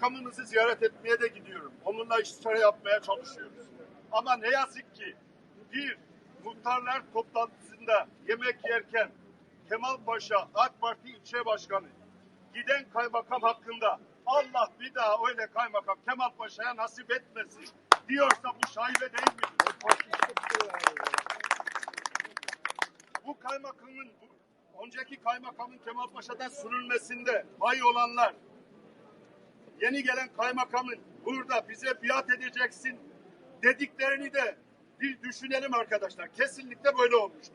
kaymakamımızı ziyaret etmeye de gidiyorum. Onunla istişare yapmaya çalışıyoruz. Ama ne yazık ki bir muhtarlar toplantısında yemek yerken Kemal Paşa AK Parti ilçe başkanı giden kaymakam hakkında Allah bir daha öyle kaymakam Kemal Paşa'ya nasip etmesin diyorsa bu şaibe değil mi? Bu kaymakamın bu önceki kaymakamın Kemal Paşa'dan sürülmesinde pay olanlar yeni gelen kaymakamın burada bize biat edeceksin dediklerini de bir düşünelim arkadaşlar. Kesinlikle böyle olmuştur.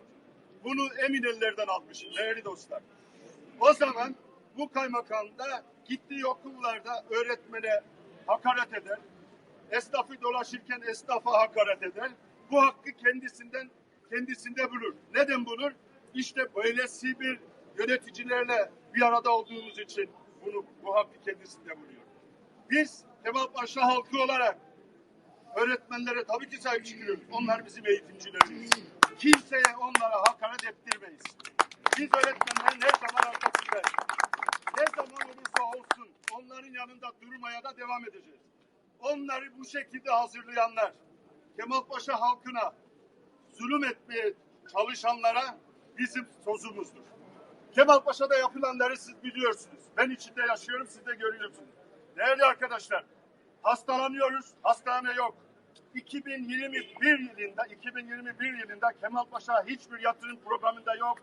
Bunu emin ellerden almışım değerli dostlar. O zaman bu kaymakam da gittiği okullarda öğretmene hakaret eder. Esnafı dolaşırken esnafa hakaret eder. Bu hakkı kendisinden kendisinde bulur. Neden bulur? İşte böylesi bir yöneticilerle bir arada olduğumuz için bunu bu hakkı kendisinde buluyor. Biz Paşa halkı olarak öğretmenlere tabii ki sahip çıkıyoruz. Onlar bizim eğitimcilerimiz. Kimseye onlara hakaret ettirmeyiz. Biz öğretmenlerin her zaman arkasındayız. Ne zaman olursa olsun onların yanında durmaya da devam edeceğiz. Onları bu şekilde hazırlayanlar, Kemal Paşa halkına zulüm etmeye çalışanlara bizim sözümüzdür. Kemal Paşa'da yapılanları siz biliyorsunuz. Ben içinde yaşıyorum, siz de görüyorsunuz. Değerli arkadaşlar, hastalanıyoruz, hastane yok. 2021 yılında, 2021 yılında Kemal Paşa hiçbir yatırım programında yok.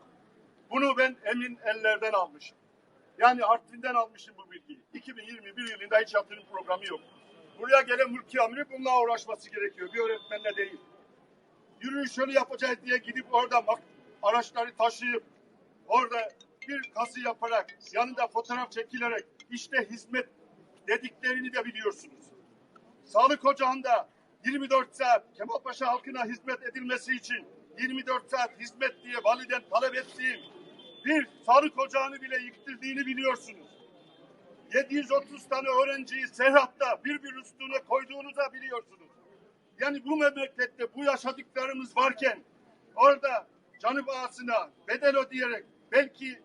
Bunu ben emin ellerden almışım. Yani Artvin'den almışım bu bilgiyi. 2021 yılında hiç yatırım programı yok. Buraya gelen mülki amiri bununla uğraşması gerekiyor. Bir öğretmenle değil. Yürüyüş yolu yapacağız diye gidip orada araçları taşıyıp orada bir kazı yaparak yanında fotoğraf çekilerek işte hizmet dediklerini de biliyorsunuz. Sağlık ocağında 24 saat Kemalpaşa halkına hizmet edilmesi için 24 saat hizmet diye validen talep ettiğim bir sağlık ocağını bile yıktırdığını biliyorsunuz. 730 tane öğrenciyi Serhat'ta bir bir üstüne koyduğunu da biliyorsunuz. Yani bu memlekette bu yaşadıklarımız varken orada canı bağısına bedel ödeyerek belki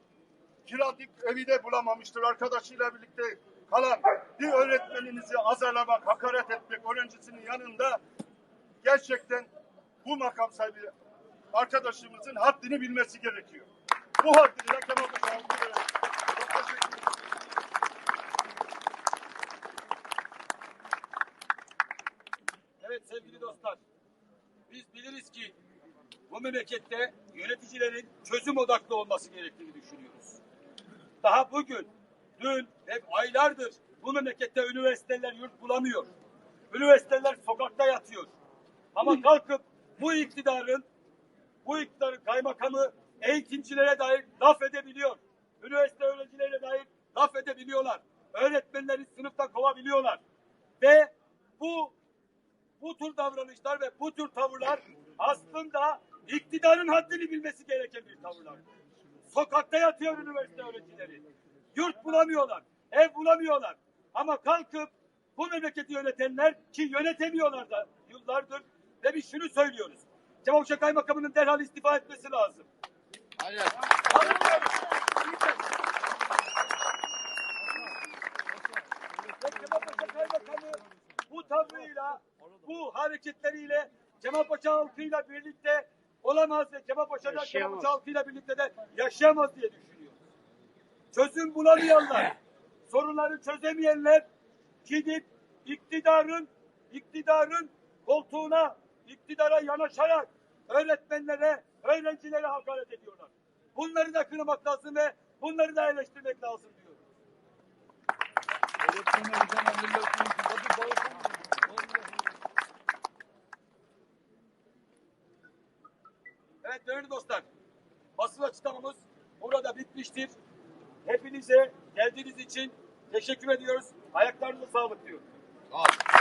kiralık evi de bulamamıştır arkadaşıyla birlikte kalan bir öğretmeninizi azarlamak, hakaret etmek öğrencisinin yanında gerçekten bu makam sahibi arkadaşımızın haddini bilmesi gerekiyor. Bu haddini de Kemal. Evet sevgili dostlar, biz biliriz ki bu memlekette yöneticilerin çözüm odaklı olması gerektiğini düşünüyoruz. Daha bugün, dün ve aylardır bu memlekette üniversiteler yurt bulamıyor. Üniversiteler sokakta yatıyor. Ama kalkıp bu iktidarın, bu iktidarın kaymakamı eğitimcilere dair laf edebiliyor. Üniversite öğrencilerine dair laf edebiliyorlar. Öğretmenleri sınıftan kovabiliyorlar. Ve bu bu tür davranışlar ve bu tür tavırlar aslında iktidarın haddini bilmesi gereken bir tavırlar. Sokakta yatıyor üniversite öğrencileri. Yurt bulamıyorlar, ev bulamıyorlar. Ama kalkıp bu memleketi yönetenler ki yönetemiyorlar da yıllardır ve biz şunu söylüyoruz. Kemalpaşa Kaymakamı'nın derhal istifa etmesi lazım. Aynen. Kemalpaşa Kaymakamı bu tavrıyla, bu hareketleriyle Kemalpaşa halkıyla birlikte olamaz ve Kemalpaşa'da. Kemalpaşa halkıyla birlikte de yaşayamaz diye düşünüyoruz. Çözüm bulamayanlar, sorunları çözemeyenler gidip iktidarın iktidarın koltuğuna, iktidara yanaşarak öğretmenlere, öğrencilere hakaret ediyorlar. Bunları da kınamak lazım ve bunları da eleştirmek lazım diyorum. Evet değerli dostlar, basın açıklamamız burada bitmiştir. Hepinize geldiğiniz için teşekkür ediyoruz. Ayaklarınıza sağlık diyorum. Sağ.